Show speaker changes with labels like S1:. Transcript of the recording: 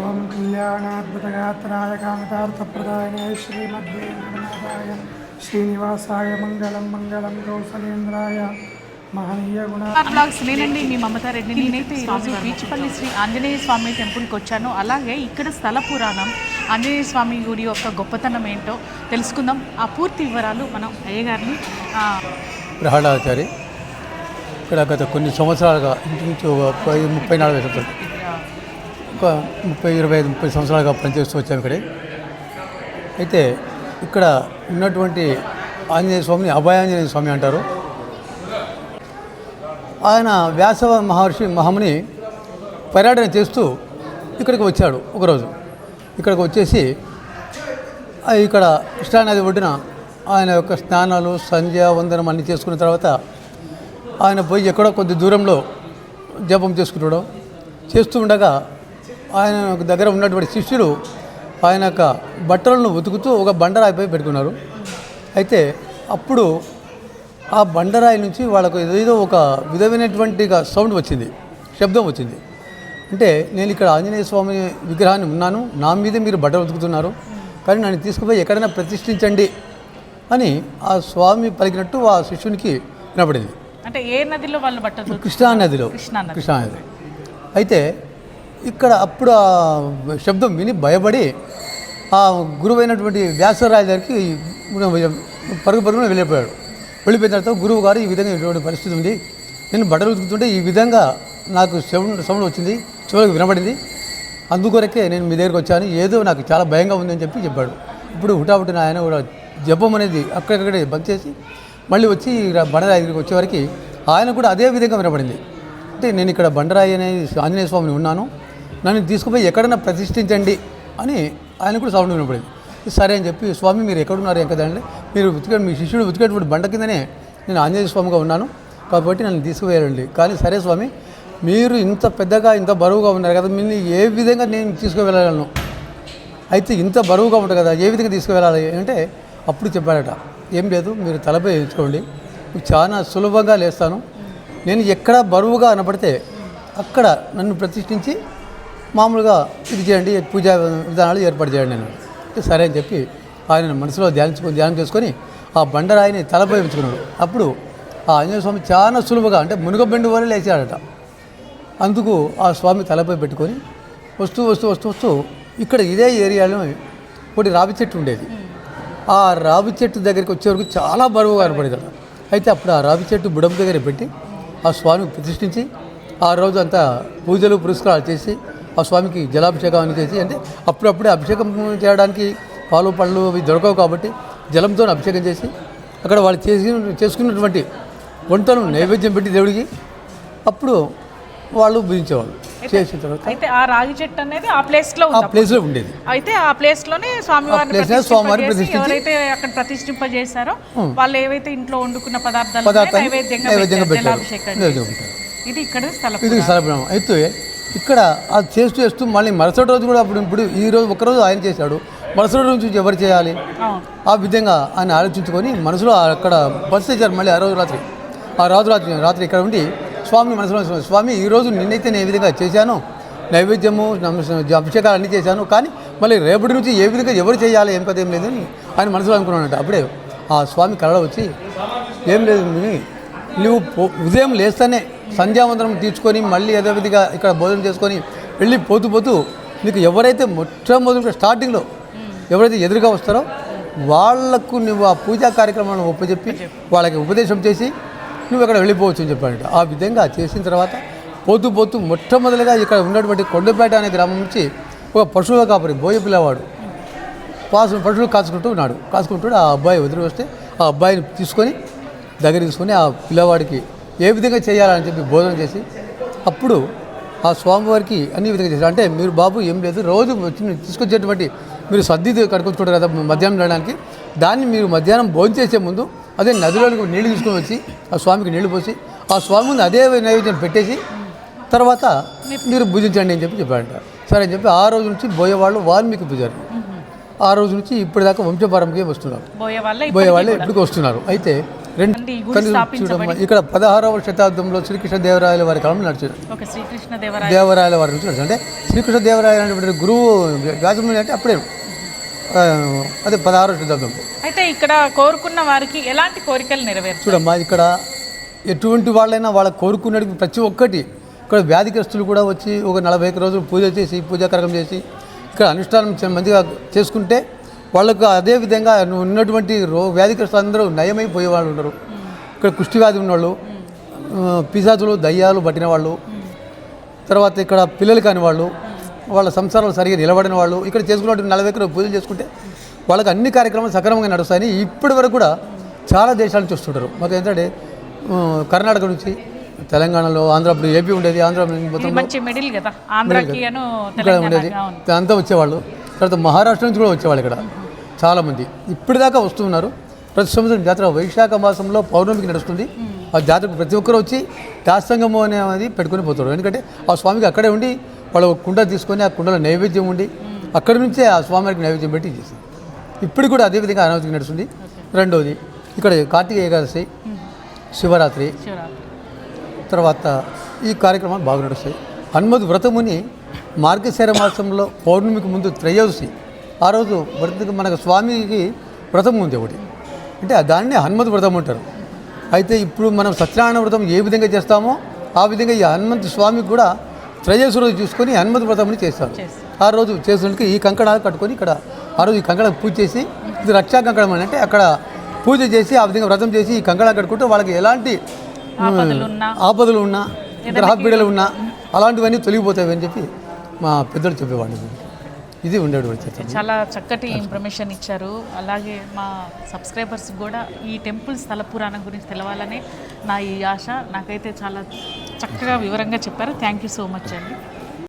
S1: ఓం కళ్యాణాద్భుతగాత్రాయ కామితార్థప్రదాయనే శ్రీమద్వేంకటనాథాయ శ్రీనివాసాయ మంగళం మంగళం కౌసలేంద్రాయ మహనీయ గుణ
S2: బ్లాగ్స్ నేనండి మీ మమతారెడ్డి నేనైతే ఈరోజు బీచ్పల్లి శ్రీ ఆంజనేయ స్వామి టెంపుల్కి వచ్చాను. అలాగే ఇక్కడ స్థల పురాణం ఆంజనేయ స్వామి గుడి యొక్క గొప్పతనం ఏంటో తెలుసుకుందాం. ఆ పూర్తి వివరాలు మనం అయ్యగారిని ఆ,
S3: ప్రహ్లాదాచారి ఇక్కడ గత కొన్ని సంవత్సరాలుగా ఇంచుమించు ఒక ముప్పై ముప్పై నలభై సంవత్సరాలు ఒక ముప్పై ఇరవై ఐదు ముప్పై సంవత్సరాలుగా పనిచేస్తూ వచ్చాము ఇక్కడే. అయితే ఇక్కడ ఉన్నటువంటి ఆంజనేయ స్వామిని అభయాంజనేయ స్వామి అంటారు. ఆయన వ్యాసవ మహర్షి మహముని పర్యటన చేస్తూ ఇక్కడికి వచ్చాడు ఒకరోజు. ఇక్కడికి వచ్చేసి ఇక్కడ కృష్ణానది ఒడ్డున ఆయన యొక్క స్నానాలు సంధ్యావందనం అన్ని చేసుకున్న తర్వాత ఆయన పోయి ఎక్కడో కొద్ది దూరంలో జపం చేసుకుంటాడు చేస్తూ ఉండగా ఆయన దగ్గర ఉన్నటువంటి శిష్యులు ఆయన యొక్క బట్టలను ఉతుకుతూ ఒక బండరాయిపై పెట్టుకున్నారు. అయితే అప్పుడు ఆ బండరాయి నుంచి వాళ్ళకు ఏదో ఒక విధమైనటువంటి సౌండ్ వచ్చింది శబ్దం వచ్చింది. అంటే నేను ఇక్కడ ఆంజనేయ స్వామి విగ్రహాన్ని ఉన్నాను నా మీద మీరు బట్టలు ఉతుకుతున్నారు కానీ నన్ను తీసుకుపోయి ఎక్కడైనా ప్రతిష్ఠించండి అని ఆ స్వామి పలికినట్టు ఆ శిష్యునికి వినపడింది.
S2: అంటే ఏ నదిలో వాళ్ళు బట్టలు
S3: కృష్ణా నదిలో.
S2: కృష్ణా నది.
S3: అయితే ఇక్కడ అప్పుడు ఆ శబ్దం విని భయపడి ఆ గురువైనటువంటి వ్యాసరాజు దగ్గరికి పరుగు పరుగున వెళ్ళిపోయాడు. వెళ్ళిపోయిన తర్వాత గురువు గారు ఈ విధంగా ఇటువంటి పరిస్థితి ఉంది. నేను బట్టలు ఉతుకుతుంటే ఈ విధంగా నాకు సౌండ్ సౌండ్ వచ్చింది చివరికి వినబడింది. అందుకొరకే నేను మీ దగ్గరికి వచ్చాను. ఏదో నాకు చాలా భయంగా ఉందని చెప్పి చెప్పాడు. ఇప్పుడు హుటాహుటిన ఆయన కూడా జపం అనేది అక్కడక్కడే బంద్ చేసి మళ్ళీ వచ్చి బండరాయి దగ్గరికి వచ్చేవరకు ఆయన కూడా అదే విధంగా వినపడింది అంటే నేను ఇక్కడ బండరాయి అనే ఆంజనేయ స్వామిని ఉన్నాను. నన్ను తీసుకుపోయి ఎక్కడైనా ప్రతిష్ఠించండి అని ఆయన కూడా సౌండ్ వినపడింది సరే అని చెప్పి స్వామి మీరు ఎక్కడున్నారు? ఎంకదండి మీరు ఉతికే మీ శిష్యుడు ఉతికేటువంటి బండ కిందనే నేను ఆంజనేయ స్వామిగా ఉన్నాను. కాబట్టి నన్ను తీసుకువేయండి కానీ సరే స్వామి మీరు ఇంత పెద్దగా ఇంత బరువుగా ఉన్నారు కదా మీరు ఏ విధంగా నేను తీసుకువెళ్ళగలను? అయితే ఇంత బరువుగా ఉంటుంది కదా ఏ విధంగా తీసుకువెళ్ళాలి? అంటే అప్పుడు చెప్పాడట ఏం లేదు మీరు తలపై వేయించుకోండి మీకు చాలా సులభంగా లేస్తాను. నేను ఎక్కడ బరువుగా అనపడితే అక్కడ నన్ను ప్రతిష్ఠించి మామూలుగా ఇది చేయండి పూజా విధానాలు ఏర్పాటు చేయండి నేను సరే అని చెప్పి ఆయన మనసులో ధ్యానించుకొని ధ్యానం చేసుకొని ఆ బండరాయిని తలపై ఉంచుకున్నాడు అప్పుడు ఆ ఆంజనేయ స్వామి చాలా సులువుగా అంటే మునుగబెండు వల్ల లేచాడట. అందుకు ఆ స్వామి తలపై పెట్టుకొని వస్తూ వస్తూ వస్తూ వస్తూ ఇక్కడ ఇదే ఏరియాలో ఒకటి రావి చెట్టు ఉండేది. ఆ రావి చెట్టు దగ్గరికి వచ్చే వరకు చాలా బరువు కనపడేది. అయితే అప్పుడు ఆ రావి చెట్టు బుడం దగ్గర పెట్టి ఆ స్వామి ప్రతిష్ఠించి ఆ రోజు అంతా పూజలు పురస్కారాలు చేసి ఆ స్వామికి జలాభిషేకం అని చేసి అంటే అప్పుడప్పుడే అభిషేకం చేయడానికి పాలు పళ్ళు అవి దొరకవు కాబట్టి జలంతో అభిషేకం చేసి అక్కడ వాళ్ళు చేసి చేసుకున్నటువంటి వంటను నైవేద్యం పెట్టి దేవుడికి అప్పుడు వాళ్ళు భుజించేవాళ్ళు. చేసిన తర్వాత
S2: అయితే ఆ రాగి చెట్టు అనేది ఆ ప్లేస్లో
S3: ఆ
S2: ఉంది
S3: ప్లేస్లో ఉండేది.
S2: అయితే ఆ ప్లేస్లోనే స్వామివారిని
S3: ప్రతిష్ఠించి-
S2: ఎవరైతే అక్కడ ప్రతిష్ఠింపజేశారో వాళ్ళు ఏవైతే ఇంట్లో వండుకున్న పదార్థాలు నైవేద్యంగా పెట్టారు. ఇది ఇక్కడ స్థలం
S3: ఇది స్థలపురం అయితే ఇక్కడ అది చేస్తూ చేస్తూ మళ్ళీ మరుసటి రోజు కూడా అప్పుడు ఇప్పుడు ఈ రోజు ఒకరోజు ఆయన చేశాడు. మరుసటి రోజు నుంచి ఎవరు చేయాలి? ఆ విధంగా ఆయన ఆలోచించుకొని మనసులో అక్కడ బస్సు తెచ్చారు మళ్ళీ ఆ రోజు రాత్రి. ఆ రాజు రాత్రి రాత్రి ఇక్కడ ఉండి స్వామిని మనసులో స్వామి ఈరోజు నిన్నైతే నేను ఏ విధంగా చేశాను నైవేద్యము అభిషేకాలు అన్నీ చేశాను కానీ మళ్ళీ రేపటి నుంచి ఏ విధంగా ఎవరు చేయాలి ఏం కదా ఏం లేదని ఆయన మనసులో అనుకున్నానంట అప్పుడే ఆ స్వామి కళలో వచ్చి ఏం లేదు నువ్వు ఉదయం లేస్తేనే సంధ్యావందనం తీర్చుకొని మళ్ళీ యథావిధిగా ఇక్కడ భోజనం చేసుకొని వెళ్ళి పోతూ పోతూ నీకు ఎవరైతే మొట్టమొదటి స్టార్టింగ్లో ఎవరైతే ఎదురుగా వస్తారో వాళ్ళకు నువ్వు ఆ పూజా కార్యక్రమాన్ని ఒప్పచెప్పి వాళ్ళకి ఉపదేశం చేసి నువ్వు అక్కడ వెళ్ళిపోవచ్చు అని చెప్పాడు ఆ విధంగా చేసిన తర్వాత పోతూ పోతూ మొట్టమొదటిగా ఇక్కడ ఉన్నటువంటి కొండపేట అనే గ్రామం నుంచి ఒక పశువుల కాపరి బోయ పిల్లవాడు పాసు పశువులు కాచుకుంటూ ఉన్నాడు. కాచుకుంటూ ఆ అబ్బాయి వదిలి వస్తే ఆ అబ్బాయిని తీసుకొని దగ్గర తీసుకొని ఆ పిల్లవాడికి ఏ విధంగా చేయాలని చెప్పి బోధన చేసి అప్పుడు ఆ స్వామివారికి అన్ని విధంగా చేశారు. అంటే మీరు బాబు ఏం లేదు రోజు వచ్చి తీసుకొచ్చేటువంటి మీరు సర్ది కడుకొచ్చుకుంటారు కదా మధ్యాహ్నం వెళ్ళడానికి దాన్ని మీరు మధ్యాహ్నం భోజనం చేసే ముందు అదే నదిలోనికి నీళ్ళు తీసుకొని వచ్చి ఆ స్వామికి నీళ్ళు పోసి ఆ స్వామి ముందు అదే నైవేద్యం పెట్టేసి తర్వాత మీరు భుజించండి అని చెప్పి చెప్పాడంట. సరే అని చెప్పి ఆ రోజు నుంచి బోయేవాళ్ళు వాల్మీకి పూజారు. ఆ రోజు నుంచి ఇప్పటిదాకా వంశపారంకే వస్తున్నారు.
S2: బోయే వల్ల
S3: బోయే వాళ్ళు ఇప్పటికి వస్తున్నారు. అయితే రెండు ఇక్కడ పదహారవ శతాబ్దంలో శ్రీకృష్ణ దేవరాయల వారి కాలంలో నడిచారు. దేవరాయల వారి నుంచి నడిచారు. అంటే శ్రీకృష్ణ దేవరాయల అనేటువంటి గురువు వ్యాసముని అంటే అప్పుడే అదే పదహారవ శతాబ్దంలో
S2: అయితే ఇక్కడ కోరుకున్న వారికి ఎలాంటి కోరికలు నెరవేరు
S3: చూడమ్మా ఇక్కడ ఎటువంటి వాళ్ళైనా వాళ్ళ కోరుకున్నది ప్రతి ఒక్కటి ఇక్కడ వ్యాధిగ్రస్తులు కూడా వచ్చి ఒక నలభై రోజులు పూజ చేసి పూజా కార్యక్రమం చేసి ఇక్కడ అనుష్ఠానం మంచిగా చేసుకుంటే వాళ్ళకు అదే విధంగా ఉన్నటువంటి రో వ్యాధిగ్రస్తులు అందరూ నయమైపోయే వాళ్ళు ఉన్నారు ఇక్కడ కుష్టి వ్యాధి ఉన్నవాళ్ళు పిశాచులు దయ్యాలు పట్టిన వాళ్ళు తర్వాత ఇక్కడ పిల్లలు కాని వాళ్ళు వాళ్ళ సంసారాలు సరిగా నిలబడిన వాళ్ళు ఇక్కడ చేసుకున్నటువంటి నలభై ఎకరాలు పూజలు చేసుకుంటే వాళ్ళకి అన్ని కార్యక్రమాలు సక్రమంగా నడుస్తాయని ఇప్పటి వరకు కూడా చాలా దేశాల నుంచి వస్తుంటారు మాకు ఏంటంటే కర్ణాటక నుంచి తెలంగాణలో ఆంధ్ర ఇప్పుడు ఏపీ ఉండేది ఆంధ్ర
S2: ఇది
S3: మొత్తం
S2: మంచి మిడిల్ కదా ఆంధ్రాకి అను
S3: ఇక్కడ ఉండేది. అంతా వచ్చేవాళ్ళు. తర్వాత మహారాష్ట్ర నుంచి కూడా వచ్చేవాళ్ళు ఇక్కడ. చాలామంది ఇప్పటిదాకా వస్తున్నారు ప్రతి సంవత్సరం జాతర వైశాఖ మాసంలో పౌర్ణమికి నడుస్తుంది. ఆ జాతరకు ప్రతి ఒక్కరు వచ్చి దాస్తంగము అనేది పెట్టుకొని పోతారు. ఎందుకంటే ఆ స్వామికి అక్కడే ఉండి వాళ్ళు ఒక కుండ తీసుకొని ఆ కుండలో నైవేద్యం ఉండి అక్కడి నుంచే ఆ స్వామికి నైవేద్యం పెట్టి చేస్తుంది ఇప్పుడు కూడా అదే విధంగా అనవతికి నడుస్తుంది. రెండోది ఇక్కడ కార్తీక ఏకాదశి శివరాత్రి తర్వాత ఈ కార్యక్రమాలు బాగా నడుస్తాయి. హనుమద్ వ్రతముని మార్గశిర మాసంలో పౌర్ణమికి ముందు త్రయోదశి ఆ రోజు వ్రతకి మనకు స్వామికి వ్రతం ఉంది ఒకటి. అంటే దాన్ని హనుమద్ వ్రతం అంటారు. అయితే ఇప్పుడు మనం సత్యనారాయణ వ్రతం ఏ విధంగా చేస్తామో ఆ విధంగా ఈ హనుమంత్ స్వామికి కూడా త్రయోదశి రోజు చూసుకొని హనుమద్ వ్రతంని చేస్తారు. ఆ రోజు చేసినందుకు ఈ కంకణాలు కట్టుకొని ఇక్కడ ఆ రోజు ఈ కంకణం పూజ చేసి ఇది రక్షా కంకణం అని అంటే అక్కడ పూజ చేసి ఆ విధంగా వ్రతం చేసి ఈ కంకణాలు కట్టుకుంటే వాళ్ళకి ఎలాంటి ఆపదలు ఉన్నా గ్రహ పీడలు ఉన్నా అలాంటివన్నీ తొలగిపోతాయి అని చెప్పి మా పెద్దలు చెప్పేవాడిని ఇది ఉండేటువంటి
S2: చాలా చక్కటి ఇన్ఫర్మేషన్ ఇచ్చారు. అలాగే మా సబ్స్క్రైబర్స్ కూడా ఈ టెంపుల్ స్థల పురాణం గురించి తెలవాలనే నా ఈ ఆశ. నాకైతే చాలా చక్కగా వివరంగా చెప్పారు. థ్యాంక్ యూ సో మచ్ అండి.